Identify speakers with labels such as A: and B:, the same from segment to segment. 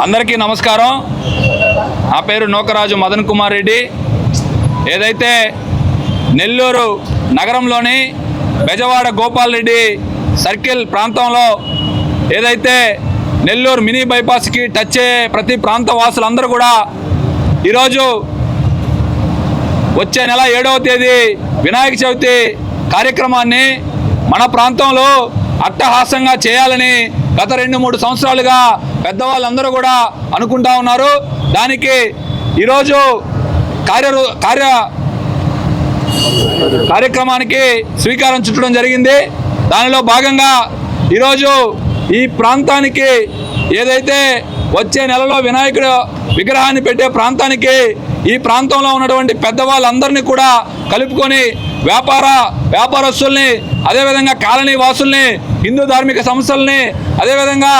A: అందరికీ నమస్కారం. నా పేరు నూకరాజు మదన్ కుమార్ రెడ్డి. ఏదైతే నెల్లూరు నగరంలోని బెజవాడ గోపాల్ రెడ్డి సర్కిల్ ప్రాంతంలో ఏదైతే నెల్లూరు మినీ బైపాస్కి టచ్ అయ్యే ప్రతి ప్రాంత వాసులందరూ కూడా ఈరోజు వచ్చే నెల ఏడవ తేదీ వినాయక చవితి కార్యక్రమాన్ని మన ప్రాంతంలో అట్టహాసంగా చేయాలని గత రెండు మూడు సంవత్సరాలుగా పెద్దవాళ్ళందరూ కూడా అనుకుంటా ఉన్నారు. దానికి ఈరోజు కార్య కార్య కార్యక్రమానికి స్వీకారం చుట్టడం జరిగింది. దానిలో భాగంగా ఈరోజు ఈ ప్రాంతానికి ఏదైతే వచ్చే నెలలో వినాయకుడు విగ్రహాన్ని పెట్టే ప్రాంతానికి ఈ ప్రాంతంలో ఉన్నటువంటి పెద్దవాళ్ళందరినీ కూడా కలుపుకొని వ్యాపార వ్యాపారస్తుల్ని అదేవిధంగా కాలనీ వాసుల్ని హిందూ ధార్మిక సంస్థల్ని అదేవిధంగా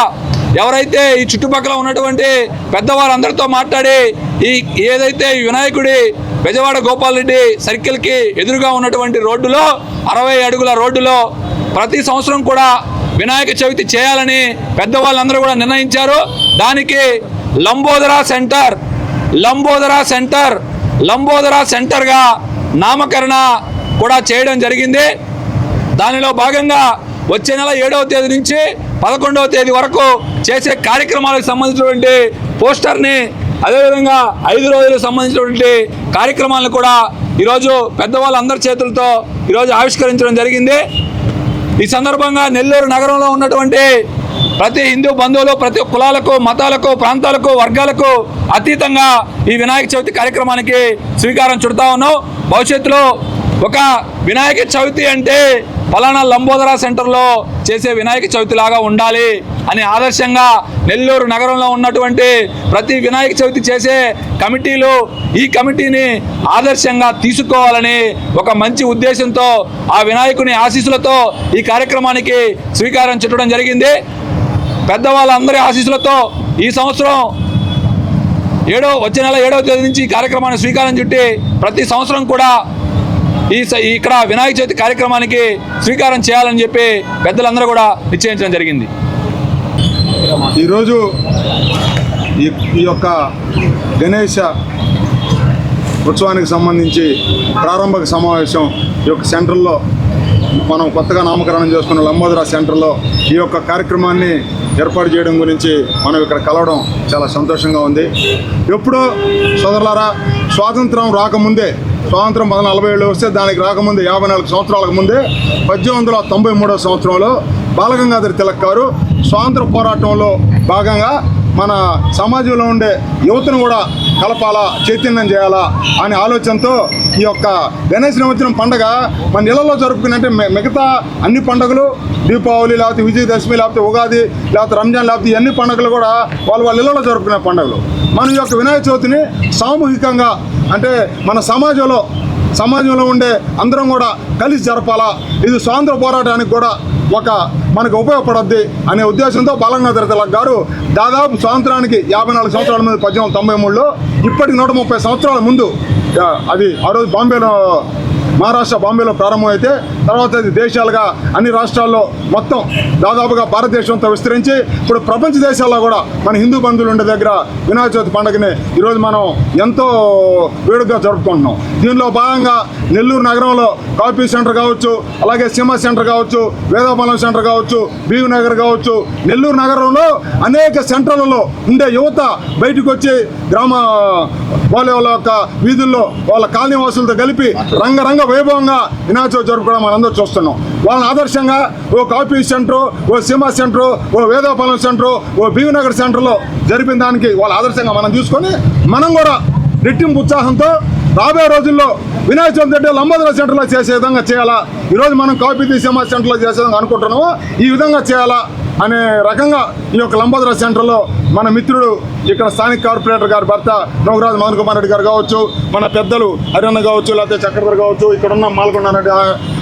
A: ఎవరైతే ఈ చుట్టుపక్కల ఉన్నటువంటి పెద్దవారందరితో మాట్లాడి ఈ ఏదైతే వినాయకుడి బెజవాడ గోపాల్ రెడ్డి సర్కిల్కి ఎదురుగా ఉన్నటువంటి రోడ్డులో అరవై అడుగుల రోడ్డులో ప్రతి సంవత్సరం కూడా వినాయక చవితి చేయాలని పెద్దవాళ్ళందరూ కూడా నిర్ణయించారు. దానికి లంబోదరా సెంటర్ లంబోదరా సెంటర్ లంబోదరా సెంటర్గా నామకరణ కూడా చేయడం జరిగింది. దానిలో భాగంగా వచ్చే నెల ఏడవ తేదీ నుంచి పదకొండవ తేదీ వరకు చేసే కార్యక్రమాలకు సంబంధించినటువంటి పోస్టర్ని అదేవిధంగా ఐదు రోజులకు సంబంధించినటువంటి కార్యక్రమాలను కూడా ఈరోజు పెద్దవాళ్ళందరి చేతులతో ఈరోజు ఆవిష్కరించడం జరిగింది. ఈ సందర్భంగా నెల్లూరు నగరంలో ఉన్నటువంటి ప్రతి హిందూ బంధువులు ప్రతి కులాలకు మతాలకు ప్రాంతాలకు వర్గాలకు అతీతంగా ఈ వినాయక చవితి కార్యక్రమానికి స్వీకారం చుడతా ఉన్నాం. భవిష్యత్తులో ఒక వినాయక చవితి అంటే ఫలానా లంబోదరా సెంటర్లో చేసే వినాయక చవితి లాగా ఉండాలి అని ఆదర్శంగా నెల్లూరు నగరంలో ఉన్నటువంటి ప్రతి వినాయక చవితి చేసే కమిటీలు ఈ కమిటీని ఆదర్శంగా తీసుకోవాలని ఒక మంచి ఉద్దేశంతో ఆ వినాయకుని ఆశీస్సులతో ఈ కార్యక్రమానికి స్వీకారం చుట్టడం జరిగింది. పెద్దవాళ్ళందరి ఆశీస్సులతో ఈ సంవత్సరం ఏడో వచ్చే నెల ఏడవ తేదీ నుంచి కార్యక్రమాన్ని శ్రీకారం చుట్టి ప్రతి సంవత్సరం కూడా ఈ స- ఇక్కడ వినాయక చవితి కార్యక్రమానికి శ్రీకారం చేయాలని చెప్పి పెద్దలందరూ కూడా నిశ్చయించడం జరిగింది.
B: ఈరోజు ఈ ఈ యొక్క గణేష ఉత్సవానికి సంబంధించి ప్రారంభక సమావేశం ఈ యొక్క సెంటర్లో మనం కొత్తగా నామకరణం చేసుకున్న లంబోదరా సెంటర్లో ఈ యొక్క కార్యక్రమాన్ని ఏర్పాటు చేయడం గురించి మనం ఇక్కడ కలవడం చాలా సంతోషంగా ఉంది. ఎప్పుడో సోదరులారా స్వాతంత్రం రాకముందే స్వాతంత్రం పది నలభై ఏళ్ళు వస్తే దానికి రాకముందే యాభై నాలుగు సంవత్సరాలకు ముందే పద్దెనిమిది వందల తొంభై మూడో సంవత్సరంలో బాలగంగాధర్ తిలక్ గారు స్వాతంత్ర పోరాటంలో భాగంగా మన సమాజంలో ఉండే యువతను కూడా కలపాలా చైతన్యం చేయాలా అనే ఆలోచనతో ఈ యొక్క గణేష్ నిమజ్జనం పండగ మన ఇళ్ళలో జరుపుకున్నట్టే మిగతా అన్ని పండుగలు దీపావళి లేకపోతే విజయదశమి లేకపోతే ఉగాది లేకపోతే రంజాన్ లేకపోతే ఇవన్నీ అన్ని పండుగలు కూడా వాళ్ళు వాళ్ళ ఇళ్ళలో జరుపుకునే పండుగలు. మన యొక్క వినాయక చవితిని సామూహికంగా అంటే మన సమాజంలో సమాజంలో ఉండే అందరం కూడా కలిసి జరపాలా. ఇది స్వాతంత్ర పోరాటానికి కూడా ఒక మనకు ఉపయోగపడద్ది అనే ఉద్దేశంతో బాలంగాధర తిలక్ గారు దాదాపు స్వాతంత్రానికి యాభై నాలుగు సంవత్సరాల ముందు పద్దెనిమిది వందల తొంభై మూడులో ఇప్పటికి నూట ముప్పై సంవత్సరాల ముందు అది ఆ రోజు బాంబేలో మహారాష్ట్ర బాంబేలో ప్రారంభమైతే తర్వాత అది దేశాలుగా అన్ని రాష్ట్రాల్లో మొత్తం దాదాపుగా భారతదేశంతో విస్తరించి ఇప్పుడు ప్రపంచ దేశాల్లో కూడా మన హిందూ బంధువులు ఉండే దగ్గర వినాయక చవితి పండుగని ఈరోజు మనం ఎంతో వేడుకగా జరుపుకుంటున్నాం. దీనిలో భాగంగా నెల్లూరు నగరంలో కాఫీ సెంటర్ కావచ్చు అలాగే సింహ సెంటర్ కావచ్చు వేదాపాలెం సెంటర్ కావచ్చు బీవ్ నగర్ కావచ్చు నెల్లూరు నగరంలో అనేక సెంటర్లలో ఉండే యువత బయటకు వచ్చి గ్రామ వాళ్ళ వాళ్ళ యొక్క వీధుల్లో వాళ్ళ కాలనీ వాసులతో కలిపి రంగరంగ వైభవంగా వినాయక జరుపుకోవడం మనందరూ చూస్తున్నాం. వాళ్ళని ఆదర్శంగా ఓ కాఫీ సెంటర్ ఓ సినిమా సెంటర్ ఓ వేదాపాలెం సెంటర్ ఓ బీవీనగర్ సెంటర్లో జరిపిన దానికి వాళ్ళ ఆదర్శంగా మనం తీసుకొని మనం కూడా రెట్టింపు ఉత్సాహంతో రాబోయే రోజుల్లో వినాయక చవితి అంటే లంబోదర సెంటర్లో చేసే విధంగా చేయాలా? ఈరోజు మనం కాపీ తీసేమా సెంటర్లో చేసే విధంగా అనుకుంటున్నామో? ఈ విధంగా చేయాలా? అనే రకంగా ఈ యొక్క లంబోదర సెంటర్లో మన మిత్రుడు ఇక్కడ స్థానిక కార్పొరేటర్ గారి భర్త నోగరాజు మదన్ కుమార్ రెడ్డి గారు కావచ్చు మన పెద్దలు హరిఅన్న కావచ్చు లేకపోతే చక్రధర్ కావచ్చు ఇక్కడ ఉన్న మాల్కొండ రెడ్డి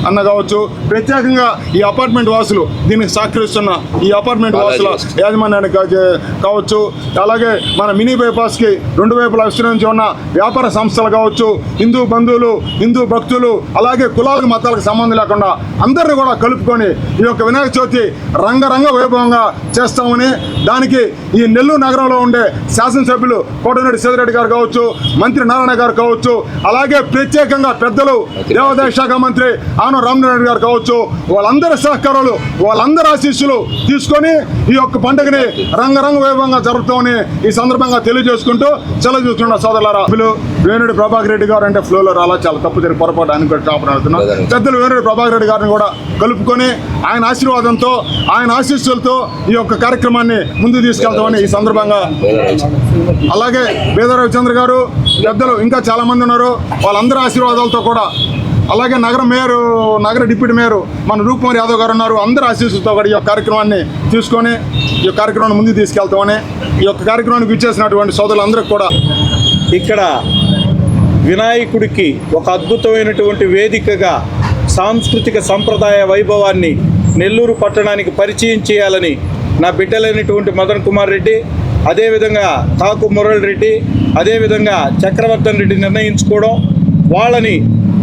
B: అన్న కావచ్చు ప్రత్యేకంగా ఈ అపార్ట్మెంట్ వాసులు దీనికి సహకరిస్తున్న ఈ అపార్ట్మెంట్ వాసుల యాజమాన్యానికి కావచ్చు అలాగే మన మినీ బైపాస్కి రెండు వైపులా విస్తరించి ఉన్న వ్యాపార సంస్థలు కావచ్చు హిందూ బంధువులు హిందూ భక్తులు అలాగే కులాలకు మతాలకు సంబంధం లేకుండా అందరిని కూడా కలుపుకొని ఈ యొక్క వినాయక చవితి రంగరంగ వైభవం వైభవంగా చేస్తామని దానికి ఈ నెల్లూరు నగరంలో ఉండే శాసనసభ్యులు కోటమిరెడ్డి సీతారెడ్డి గారు కావచ్చు మంత్రి నారాయణ గారు కావచ్చు అలాగే ప్రత్యేకంగా పెద్దలు దేవాదాయ శాఖ మంత్రి ఆనం రామనారాయణ గారు కావచ్చు వాళ్ళందరి సహకారాలు వాళ్ళందరి ఆశీస్సులు తీసుకొని ఈ యొక్క పండుగని రంగరంగ వైభవంగా జరుగుతామని ఈ సందర్భంగా తెలియజేసుకుంటూ సెలవు చూస్తున్నారు సోదరులారా. సభ్యులు వేణుడి ప్రభాకర్ రెడ్డి గారు అంటే ఫ్లోలో రాలా చాలా తప్పు జరిగి పొరపాటు ఆయన కూడా క్షమాపణ అడుగుతున్నాం పెద్దలు వేణుడి ప్రభాకర్ రెడ్డి గారిని కూడా కలుపుకొని ఆయన ఆశీర్వాదంతో ఆయన ఆశీస్సులతో ఈ యొక్క కార్యక్రమాన్ని ముందుకు తీసుకెళ్తామని ఈ సందర్భంగా అలాగే వేద రవిచంద్ర గారు పెద్దలు ఇంకా చాలా మంది ఉన్నారు. వాళ్ళందరి ఆశీర్వాదాలతో కూడా అలాగే నగర మేయర్ నగర డిప్యూటీ మేయర్ మన రూప్కుమార్ యాదవ్ గారు ఉన్నారు. అందరి ఆశీస్సులతో కూడా ఈ యొక్క కార్యక్రమాన్ని తీసుకొని ఈ యొక్క కార్యక్రమాన్ని ముందుకు తీసుకెళ్తామని ఈ యొక్క కార్యక్రమానికి విచ్చేసినటువంటి సోదరులందరికీ కూడా
C: ఇక్కడ వినాయకుడికి ఒక అద్భుతమైనటువంటి వేదికగా సాంస్కృతిక సంప్రదాయ వైభవాన్ని నెల్లూరు పట్టణానికి పరిచయం చేయాలని నా బిడ్డలైనటువంటి మదన్ కుమార్ రెడ్డి అదేవిధంగా తాకు మురళి రెడ్డి అదేవిధంగా చక్రవర్ధన్ రెడ్డి నిర్ణయించుకోవడం వాళ్ళని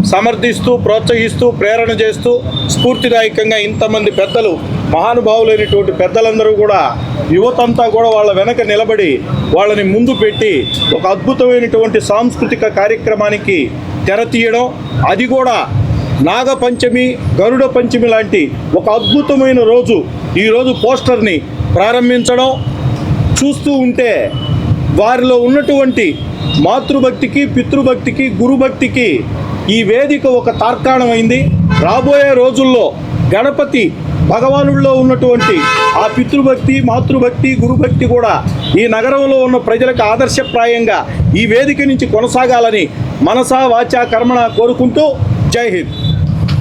C: సమర్థిస్తూ ప్రోత్సహిస్తూ ప్రేరణ చేస్తూ స్ఫూర్తిదాయకంగా ఇంతమంది పెద్దలు మహానుభావులైనటువంటి పెద్దలందరూ కూడా యువతంతా కూడా వాళ్ళ వెనక నిలబడి వాళ్ళని ముందు పెట్టి ఒక అద్భుతమైనటువంటి సాంస్కృతిక కార్యక్రమానికి తెర తీయడం అది కూడా నాగపంచమి గరుడ పంచమి లాంటి ఒక అద్భుతమైన రోజు ఈరోజు పోస్టర్ని ప్రారంభించడం చూస్తూ ఉంటే వారిలో ఉన్నటువంటి మాతృభక్తికి పితృభక్తికి గురుభక్తికి ఈ వేదిక ఒక తార్కాణమైంది. రాబోయే రోజుల్లో గణపతి భగవానుల్లో ఉన్నటువంటి ఆ పితృభక్తి మాతృభక్తి గురుభక్తి కూడా ఈ నగరంలో ఉన్న ప్రజలకు ఆదర్శప్రాయంగా ఈ వేదిక నుంచి కొనసాగాలని మనసా వాచా కర్మణ కోరుకుంటూ జై హింద్.